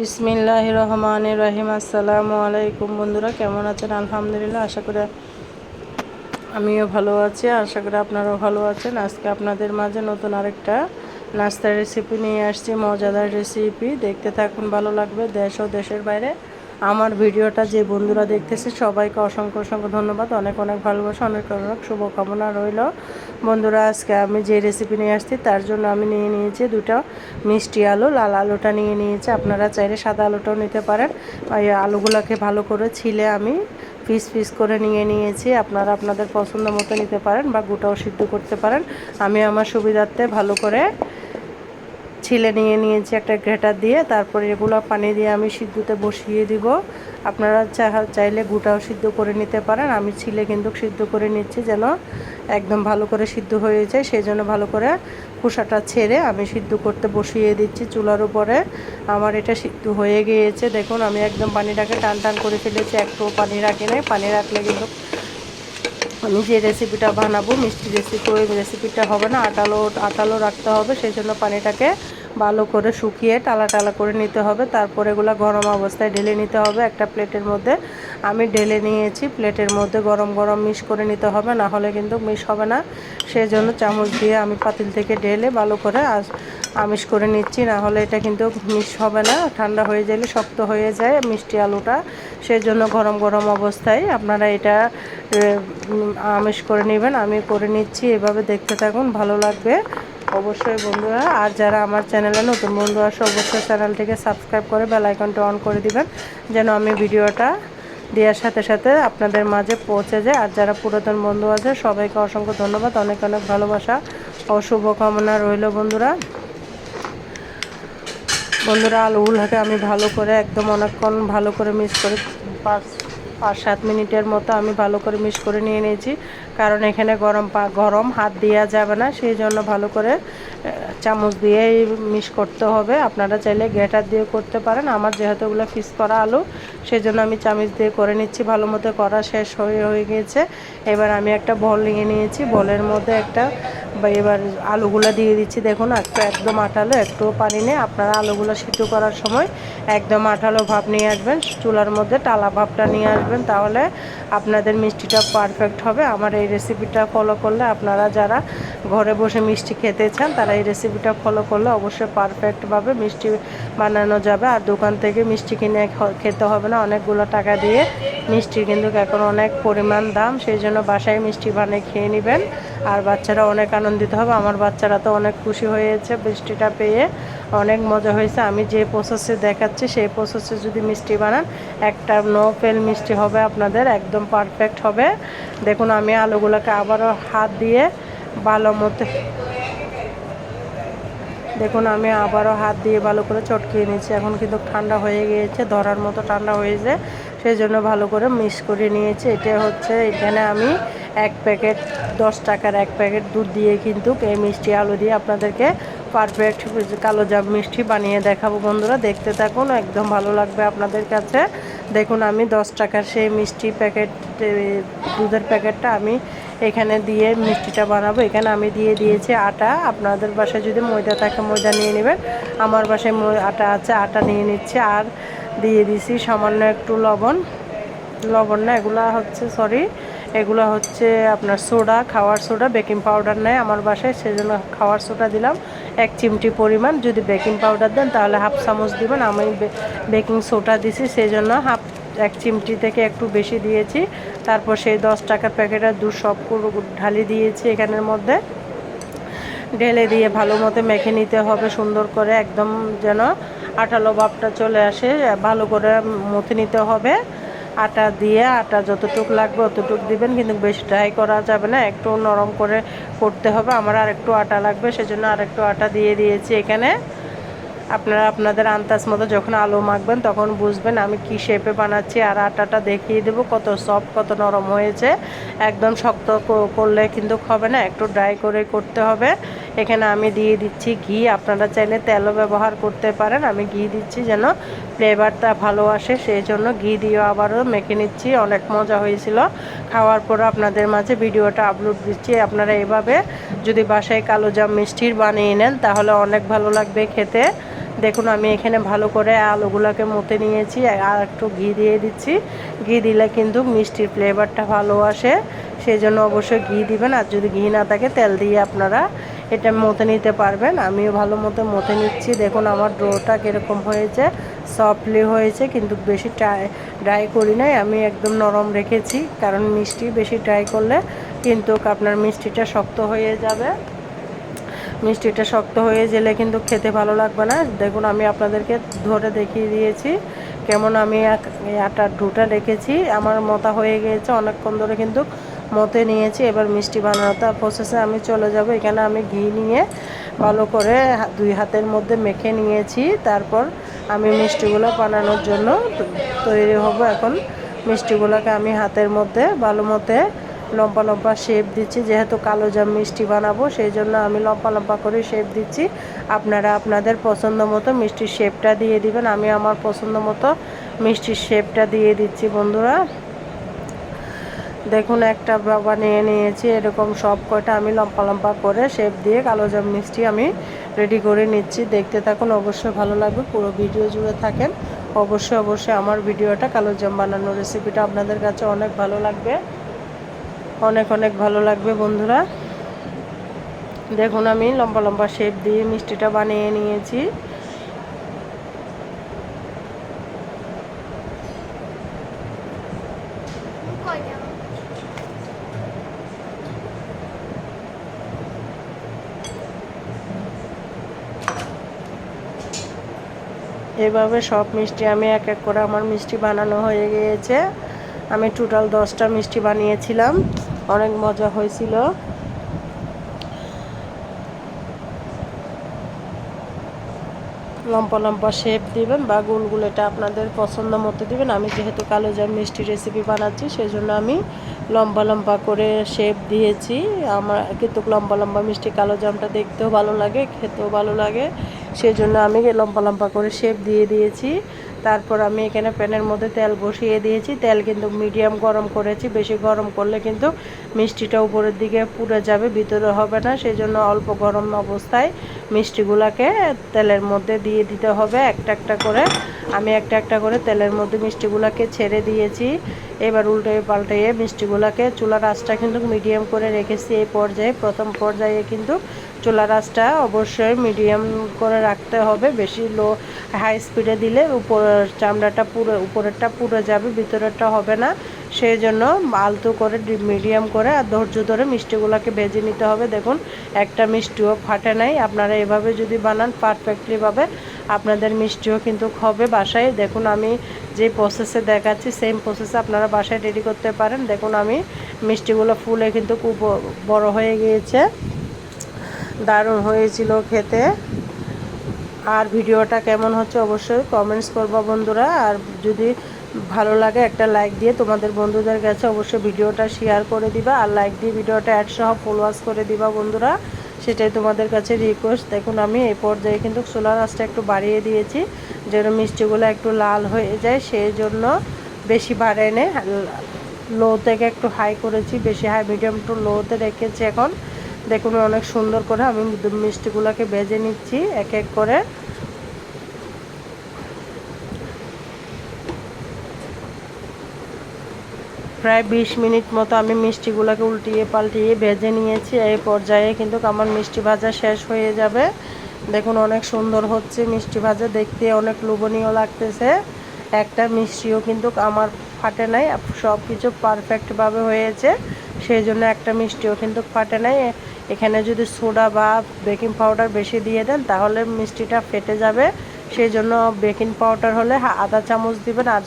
বিসমিল্লাহ রহমান রহিম আসসালামু আলাইকুম বন্ধুরা, কেমন আছেন? আলহামদুলিল্লাহ, আশা করি আমিও ভালো আছি, আশা করি আপনারাও ভালো আছেন। আজকে আপনাদের মাঝে নতুন আরেকটা নাস্তার রেসিপি নিয়ে আসছি, মজাদার রেসিপি দেখতে থাকুন, ভালো লাগবে। দেশ ও দেশের বাইরে আমার ভিডিওটা যে বন্ধুরা দেখতেছে, সবাইকে অসংখ্য অসংখ্য ধন্যবাদ। অনেক অনেক ভালোবাসা, অনেক অনেক শুভকামনা রইল। বন্ধুরা, আজকে আমি যে রেসিপি নিয়ে আসছি, তার জন্য আমি নিয়ে নিয়েছি দুটো মিষ্টি আলু। লাল আলুটা নিয়ে নিয়েছি, আপনারা চাইলে সাদা আলুটাও নিতে পারেন। এই আলুগুলোকে ভালো করে ছিলে আমি পিস পিস করে নিয়ে নিয়েছি। আপনারা আপনাদের পছন্দ মতো নিতে পারেন বা গোটাও সিদ্ধ করতে পারেন। আমি আমার সুবিধার্থে ভালো করে ছিলে নিয়ে নিয়েছি একটা গ্রেটার দিয়ে, তারপরে এগুলো পানি দিয়ে আমি সিদ্ধতে বসিয়ে দিব। আপনারা চাইলে গুটাও সিদ্ধ করে নিতে পারেন। আমি ছিলে কিন্তু সিদ্ধ করে নিচ্ছি যেন একদম ভালো করে সিদ্ধ হয়ে যায়। সেই জন্য ভালো করে খোসাটা ছেড়ে আমি সিদ্ধ করতে বসিয়ে দিচ্ছি চুলার উপরে। আমার এটা সিদ্ধ হয়ে গিয়েছে। দেখুন, আমি একদম পানিটাকে টান টান করে ফেলেছি। একটু পানি রাখি নাই। পানি রাখলে কিন্তু আমি যে রেসিপিটা বানাবো, মিষ্টি রেসিপি ওই রেসিপিটা হবে না, আটালো আটালো রাখতে হবে সেই জন্য পানিটাকে ভালো করে শুকিয়ে টালা টালা করে নিতে হবে। তারপর এগুলো গরম অবস্থায় ঢেলে নিতে হবে একটা প্লেটের মধ্যে। আমি ঢেলে নিয়েছি, প্লেটের মধ্যে গরম গরম মিশ করে নিতে হবে, না হলে কিন্তু মিশ হবে না। সেই জন্য চামচ দিয়ে আমি পাতিল থেকে ঢেলে ভালো করে আমিষ করে নিচ্ছি, না হলে এটা কিন্তু মিশ হবে না, ঠান্ডা হয়ে গেলে শক্ত হয়ে যায় মিষ্টি আলুটা। সেই জন্য গরম গরম অবস্থায় আপনারা এটা আমিষ করে নেবেন, আমি করে নিচ্ছি, এভাবে দেখতে থাকুন, ভালো লাগবে। অবশ্যই বন্ধুরা, আর যারা আমার চ্যানেলে নতুন বন্ধু আসে অবশ্যই চ্যানেলটিকে সাবস্ক্রাইব করে বেল আইকনটা অন করে দিবেন, যেন আমি ভিডিওটা দেওয়ার সাথে সাথে আপনাদের মাঝে পৌঁছে যায়। আর যারা পুরাতন বন্ধু আছে, সবাইকে অসংখ্য ধন্যবাদ, অনেক অনেক ভালোবাসা ও শুভকামনা রইল বন্ধুরা। বন্ধুরা আলুগুলোকে আমি ভালো করে, একদম অনেকক্ষণ ভালো করে মিক্স করে পাঁচ পাঁচ সাত মিনিটের মতো আমি ভালো করে মিক্স করে নিয়ে নিয়েছি। কারণ এখানে গরম গরম হাত দেওয়া যাবে না, সেই জন্য ভালো করে চামচ দিয়ে মিক্স করতে হবে। আপনারা চাইলে গ্যাটার দিয়ে করতে পারেন। আমার যেহেতু ওগুলো ফিস করা আলু সেই জন্য আমি চামচ দিয়ে করে নিচ্ছি। ভালো মতো করা শেষ হয়ে হয়ে গিয়েছে। এবার আমি একটা বল নিয়ে নিয়েছি। বলের মধ্যে একটা এবার আলুগুলো দিয়ে দিচ্ছি। দেখুন, একটু একদম আঠালো একটু পানি নেই। আপনারা আলুগুলো সিদ্ধ করার সময় একদম আঠালো ভাব নিয়ে আসবেন। চুলার মধ্যে টালা ভাবটা নিয়ে আসবেন, তাহলে আপনাদের মিষ্টিটা পারফেক্ট হবে। আমার এই রেসিপিটা ফলো করলে আপনারা যারা ঘরে বসে মিষ্টি খেতে চান, তারা এই রেসিপিটা ফলো করলে অবশ্যই পারফেক্টভাবে মিষ্টি বানানো যাবে। আর দোকান থেকে মিষ্টি কিনে খেতে হবে না। অনেকগুলো টাকা দিয়ে মিষ্টি কিন্তু এখন অনেক পরিমাণ দাম, সেই জন্য বাসায় মিষ্টি বানিয়ে খেয়ে নেবেন। আর বাচ্চারা অনেক আনন্দিত হবে। আমার বাচ্চারা তো অনেক খুশি হয়েছে মিষ্টিটা পেয়ে। অনেক মজা হয়েছে। আমি যে প্রসেসে দেখাচ্ছি, সেই প্রসেসে যদি মিষ্টি বানান, একটা নো ফেল মিষ্টি হবে আপনাদের, একদম পারফেক্ট হবে। দেখুন, আমি আলুগুলোকে আবারও হাত দিয়ে ভালো মতো দেখুন, আমি আবারও হাত দিয়ে ভালো করে চটকিয়ে নিচ্ছি। এখন কিন্তু ঠান্ডা হয়ে গিয়েছে, ধরার মতো ঠান্ডা হয়েছে। সেই জন্য ভালো করে মিক্স করে নিয়েছি। এটা হচ্ছে এখানে আমি এক প্যাকেট, দশ টাকার এক প্যাকেট দুধ দিয়ে কিন্তু এই মিষ্টি আলু দিয়ে আপনাদেরকে পারফেক্ট কালো জাম মিষ্টি বানিয়ে দেখাবো বন্ধুরা। দেখতে থাকুন, একদম ভালো লাগবে আপনাদের কাছে। দেখুন, আমি দশ টাকার সেই মিষ্টি প্যাকেট দুধের প্যাকেটটা আমি এখানে দিয়ে মিষ্টিটা বানাবো। এখানে আমি দিয়ে দিয়েছি আটা। আপনাদের বাসায় যদি ময়দা থাকে, ময়দা নিয়ে নেবেন। আমার বাসায় আটা আছে, আটা নিয়ে নিচ্ছে। আর দিয়ে দিছি, সামান্য একটু লবণ। লবণ না, এগুলা হচ্ছে সরি এগুলো হচ্ছে আপনার সোডা, খাওয়ার সোডা, বেকিং পাউডার নেয় আমার বাসায়, সেজন্য খাওয়ার সোডা দিলাম। এক চিমটি পরিমাণ, যদি বেকিং পাউডার দেন তাহলে হাফ চামচ দিবেন। আমি বেকিং সোডা দিছি সেই জন্য হাফ, এক চিমটি থেকে একটু বেশি দিয়েছি। তারপর সেই দশ টাকার প্যাকেটের দু সব ঢালি দিয়েছি এখানের মধ্যে। ঢেলে দিয়ে ভালো মতো মেখে নিতে হবে, সুন্দর করে, একদম যেন আঠালো ভাবটা চলে আসে, ভালো করে মথে নিতে হবে। আটা দিয়ে আটা যতটুক লাগবে অতটুক দিবেন, কিন্তু বেশি ড্রাই করা যাবে না, একটু নরম করে করতে হবে। আমার আর একটু আটা লাগবে, সেজন্য আর একটু আটা দিয়ে দিয়েছি এখানে। আপনারা আপনাদের আন্দাজ মতো যখন আলু মাখবেন তখন বুঝবেন আমি কি শেপে বানাচ্ছি, আর আটাটা দেখিয়ে দেবো কত সফট কত নরম হয়েছে। একদম শক্ত করলে কিন্তু হবে না, একটু ড্রাই করে করতে হবে। এখানে আমি দিয়ে দিচ্ছি ঘি। আপনারা চাইলে তেলও ব্যবহার করতে পারেন। আমি ঘি দিচ্ছি যেন ফ্লেভারটা ভালো আসে, সেই জন্য ঘি দিয়ে আবারও মেখে নিচ্ছি। অনেক মজা হয়েছিল। খাওয়ার পর আপনাদের মাঝে ভিডিওটা আপলোড দিচ্ছি। আপনারা এভাবে যদি বাসায় কালো জাম মিষ্টির বানিয়ে নেন, তাহলে অনেক ভালো লাগবে খেতে। দেখুন, আমি এখানে ভালো করে আলুগুলোকে মতে নিয়েছি। আর একটু ঘি দিয়ে দিচ্ছি। ঘি দিলে কিন্তু মিষ্টির ফ্লেভারটা ভালো আসে। সেই জন্য অবশ্যই ঘি দিবেন। আর যদি ঘি না থাকে, তেল দিয়ে আপনারা এটা মতে নিতে পারবেন। আমিও ভালো মতো মতে নিচ্ছি। দেখুন আমার ডোটা কীরকম হয়েছে। সফটলি হয়েছে, কিন্তু বেশি ড্রাই ড্রাই করি নাই। আমি একদম নরম রেখেছি, কারণ মিষ্টি বেশি ড্রাই করলে কিন্তু আপনার মিষ্টিটা শক্ত হয়ে যাবে। মিষ্টিটা শক্ত হয়ে গেলে কিন্তু খেতে ভালো লাগবে না। দেখুন, আমি আপনাদেরকে ধরে দেখিয়ে দিয়েছি কেমন আমি আটার ডুটা রেখেছি। আমার মতা হয়ে গিয়েছে অনেকক্ষণ ধরে কিন্তু মতে নিয়েছি, এবার মিষ্টি বানানো তার প্রসেসে আমি চলে যাব। এখানে আমি ঘি নিয়ে ভালো করে দুই হাতের মধ্যে মেখে নিয়েছি। তারপর আমি মিষ্টিগুলো বানানোর জন্য তৈরি হব এখন। মিষ্টিগুলোকে আমি হাতের মধ্যে ভালো মতে লম্বা লম্বা শেপ দিচ্ছি। যেহেতু কালো জাম মিষ্টি বানাবো, সেই জন্য আমি লম্বা লম্বা করে শেপ দিচ্ছি। আপনারা আপনাদের পছন্দ মতো মিষ্টির শেপটা দিয়ে দিবেন। আমি আমার পছন্দ মতো মিষ্টির শেপটা দিয়ে দিচ্ছি বন্ধুরা। দেখুন, একটা বানিয়ে নিয়েছি, এরকম সব কয়টা আমি লম্বা লম্বা করে শেপ দিয়ে কালো জাম মিষ্টি আমি রেডি করে নিচ্ছি। দেখতে থাকুন, অবশ্যই ভালো লাগবে। পুরো ভিডিও জুড়ে থাকেন। অবশ্যই অবশ্যই আমার ভিডিওটা কালো জাম বানানোর রেসিপিটা আপনাদের কাছে অনেক ভালো লাগবে। অনেক অনেক ভালো লাগবে বন্ধুরা। দেখুন, আমি লম্বা লম্বা শেপ দিয়ে মিষ্টিটা বানিয়ে নিয়েছি। এভাবে সব মিষ্টি আমি এক এক করে আমার মিষ্টি বানানো হয়ে গিয়েছে। আমি টোটাল দশটা মিষ্টি বানিয়েছিলাম। অনেক মজা হয়েছিল। লম্বা লম্বা শেপ দিবেন বা গোল এটা আপনাদের পছন্দ মতো দিবেন। আমি যেহেতু কালো জাম মিষ্টি রেসিপি বানাচ্ছি সেই জন্য আমি লম্বা লম্বা করে শেপ দিয়েছি। আমার কিন্তু লম্বা লম্বা মিষ্টি কালো জামটা দেখতেও ভালো লাগে, খেতেও ভালো লাগে। সেই জন্য আমি লম্বা লম্বা করে শেপ দিয়ে দিয়েছি। তারপর আমি এখানে প্যানের মধ্যে তেল বসিয়ে দিয়েছি। তেল কিন্তু মিডিয়াম গরম করেছি। বেশি গরম করলে কিন্তু মিষ্টিটা উপরের দিকে পুড়ে যাবে, ভিতরে হবে না। সেই জন্য অল্প গরম অবস্থায় মিষ্টিগুলোকে তেলের মধ্যে দিয়ে দিতে হবে। একটা একটা করে আমি একটা একটা করে তেলের মধ্যে মিষ্টিগুলোকে ছেড়ে দিয়েছি। এবার উল্টে পাল্টে মিষ্টিগুলোকে চুলার আঁচটা কিন্তু মিডিয়াম করে রেখেছি। এই পর্যায়ে, প্রথম পর্যায়ে কিন্তু চুলার আঁচটা অবশ্যই মিডিয়াম করে রাখতে হবে, বেশি লো হাই স্পিডে দিলে উপর চামড়াটা পুরো, উপরেরটা পুরো যাবে, ভিতরেরটা হবে না। সেই জন্য আলতো করে মিডিয়াম করে আর ধৈর্য ধরে মিষ্টিগুলোকে ভেজে নিতে হবে। দেখুন, একটা মিষ্টিও ফাটে নাই। আপনারা এভাবে যদি বানান পারফেক্টলিভাবে আপনাদের মিষ্টিও কিন্তু হবে বাসায়। দেখুন, আমি যে প্রসেসে দেখাচ্ছি সেম প্রসেসে আপনারা বাসায় রেডি করতে পারেন। দেখুন, আমি মিষ্টিগুলো ফুলে কিন্তু খুব বড় হয়ে গিয়েছে। দারুণ হয়েছিল খেতে। আর ভিডিওটা কেমন হচ্ছে অবশ্যই কমেন্টস করব বন্ধুরা। আর যদি ভালো লাগে একটা লাইক দিয়ে তোমাদের বন্ধুদের কাছে অবশ্যই ভিডিওটা শেয়ার করে দিবা। আর লাইক দিয়ে ভিডিওটা অ্যাড সহ ফলোয়ার্স করে দিবা বন্ধুরা। সেটাই তোমাদের কাছে রিকোয়েস্ট দেখুন, আমি এই পর্যায়ে কিন্তু সোলার আঁচটা একটু বাড়িয়ে দিয়েছি। যেন মিষ্টিগুলো একটু লাল হয়ে যায়, সেই জন্য বেশি বাড়ায় লো থেকে একটু হাই করেছি। বেশি হাই মিডিয়াম টু লোতে রেখেছি এখন। দেখুন অনেক সুন্দর করে আমি মিষ্টিগুলোকে বেজে নিচ্ছি, এক এক করে। প্রায় বিশ মিনিট মতো আমি মিষ্টিগুলোকে উল্টিয়ে পাল্টিয়ে ভেজে নিয়েছি, এই পর্যায়ে কিন্তু আমার মিষ্টি ভাজা শেষ হয়ে যাবে। দেখুন অনেক সুন্দর হচ্ছে মিষ্টি ভাজা, দেখতে অনেক লোভনীয় লাগতেছে। একটা মিষ্টিও কিন্তু আমার ফাটে নাই সব কিছু পারফেক্টভাবে হয়েছে, সেই জন্য একটা মিষ্টিও কিন্তু ফাটে নাই। এখানে যদি সোডা বা বেকিং পাউডার বেশি দিয়ে দেন, তাহলে মিষ্টিটা ফেটে যাবে। সেই জন্য বেকিং পাউডার হলে আধা চামচ দিবেন আর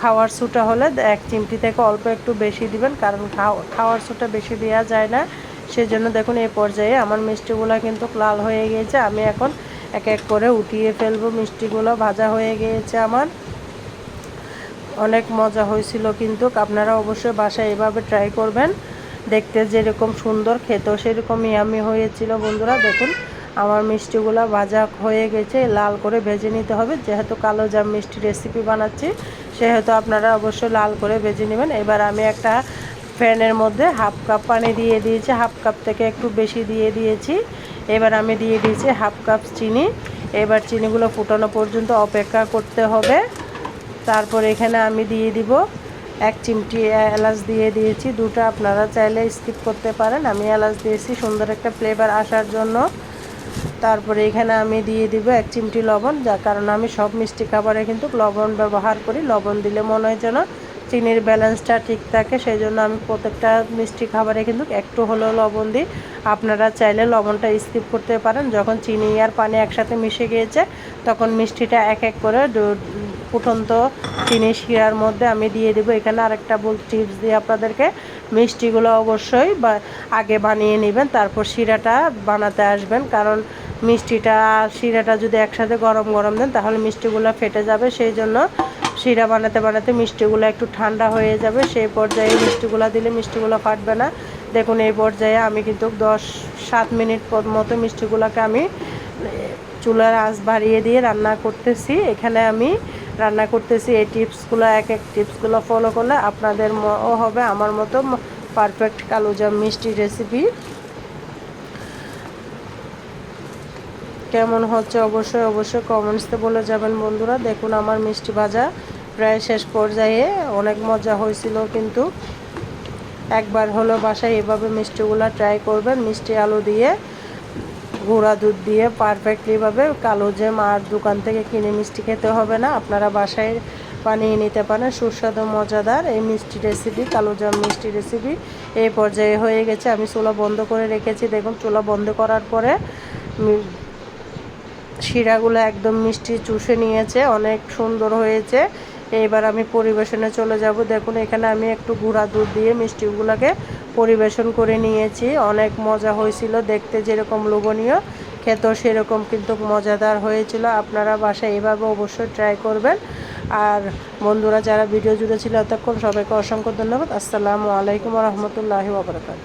খাওয়ার সুটা হলে এক চিমটি থেকে অল্প একটু বেশি দিবেন, কারণ খাওয়ার সুটা বেশি দেওয়া যায় না। সেই জন্য দেখুন এই পর্যায়ে আমার মিষ্টিগুলো কিন্তু লাল হয়ে গিয়েছে। আমি এখন এক এক করে উঠিয়ে ফেলব। মিষ্টিগুলো ভাজা হয়ে গিয়েছে আমার। অনেক মজা হয়েছিল কিন্তু। আপনারা অবশ্যই বাসায় এভাবে ট্রাই করবেন। দেখতে যেরকম সুন্দর, খেতেও সেরকম ইয়ামি হয়েছিল। বন্ধুরা, দেখুন, আমার মিষ্টিগুলো ভাজা হয়ে গেছে, লাল করে ভেজে নিতে হবে। যেহেতু কালো জাম মিষ্টি রেসিপি বানাচ্ছি, সেহেতু আপনারা অবশ্যই লাল করে ভেজে নেবেন। এবার আমি একটা ফ্যানের মধ্যে হাফ কাপ পানি দিয়ে দিয়েছি, হাফ কাপ থেকে একটু বেশি দিয়ে দিয়েছি। এবার আমি দিয়ে দিয়েছি হাফ কাপ চিনি। এবার চিনিগুলো ফুটানো পর্যন্ত অপেক্ষা করতে হবে। তারপর এখানে আমি দিয়ে দিব এক চিমটি এলাচ দিয়ে দিয়েছি, দুটো আপনারা চাইলে স্কিপ করতে পারেন। আমি এলাচ দিয়েছি, সুন্দর একটা ফ্লেভার আসার জন্য। তারপরে এখানে আমি দিয়ে দিব এক চিমটি লবণ যা কারণ আমি সব মিষ্টি খাবারে কিন্তু লবণ ব্যবহার করি। লবণ দিলে মনে হয় যেন চিনির ব্যালেন্সটা ঠিক থাকে সেই জন্য আমি প্রত্যেকটা মিষ্টি খাবারে কিন্তু একটু হলেও লবণ দিই। আপনারা চাইলে লবণটা স্কিপ করতে পারেন। যখন চিনি আর পানি একসাথে মিশে গিয়েছে, তখন মিষ্টিটা এক এক করে ফুটন্ত চিনি শিরার মধ্যে আমি দিয়ে দেবো। এখানে আরেকটা বল টিপস দিয়ে আপনাদেরকে মিষ্টিগুলো অবশ্যই বা আগে বানিয়ে নেবেন, তারপর শিরাটা বানাতে আসবেন। কারণ মিষ্টিটা, শিরাটা যদি একসাথে গরম গরম দেন, তাহলে মিষ্টিগুলো ফেটে যাবে। সেই জন্য শিরা বানাতে বানাতে মিষ্টিগুলো একটু ঠান্ডা হয়ে যাবে। সেই পর্যায়ে মিষ্টিগুলো দিলে মিষ্টিগুলো ফাটবে না। দেখুন, এই পর্যায়ে আমি কিন্তু দশ সাত মিনিট মতো মিষ্টিগুলোকে আমি চুলার আঁচ বাড়িয়ে দিয়ে রান্না করতেছি। এখানে আমি রান্না করতেছি এই টিপসগুলো, এক এক টিপসগুলো ফলো করলে আপনাদের ও হবে আমার মতো পারফেক্ট কালোজাম মিষ্টি রেসিপি কেমন হচ্ছে অবশ্যই অবশ্যই কমেন্টসতে বলে যাবেন বন্ধুরা। দেখুন আমার মিষ্টি ভাজা প্রায় শেষ পর্যায়ে, অনেক মজা হয়েছিল কিন্তু। একবার হলো বাসায় এভাবে মিষ্টিগুলো ট্রাই করবেন, মিষ্টি আলু দিয়ে। গুঁড়া দুধ দিয়ে পারফেক্টলিভাবে কালো যে মার দোকান থেকে কিনে মিষ্টি খেতে হবে না। আপনারা বাসায় বানিয়ে নিতে পারেন সুস্বাদু, মজাদার এই মিষ্টি রেসিপি কালো জাম মিষ্টি রেসিপি এই পর্যায়ে হয়ে গেছে, আমি চুলা বন্ধ করে রেখেছি। দেখুন, চুলা বন্ধ করার পরে শিরাগুলো একদম মিষ্টি চুষে নিয়েছে, অনেক সুন্দর হয়েছে। এইবার আমি পরিবেশনে চলে যাব। দেখুন, এখানে আমি একটু গুঁড়া দুধ দিয়ে মিষ্টিগুলোকে পরিবেশন করে নিয়েছি। অনেক মজা হয়েছিল দেখতে যেরকম লোভনীয়, খেতেও সেরকম কিন্তু মজাদার হয়েছিল। আপনারা বাসায় এভাবে অবশ্যই ট্রাই করবেন। আর বন্ধুরা, যারা ভিডিও জুড়েছিল, এতক্ষণ সবাইকে অসংখ্য ধন্যবাদ। আসসালামু আলাইকুম রহমতুল্লাহি ওবরাকাত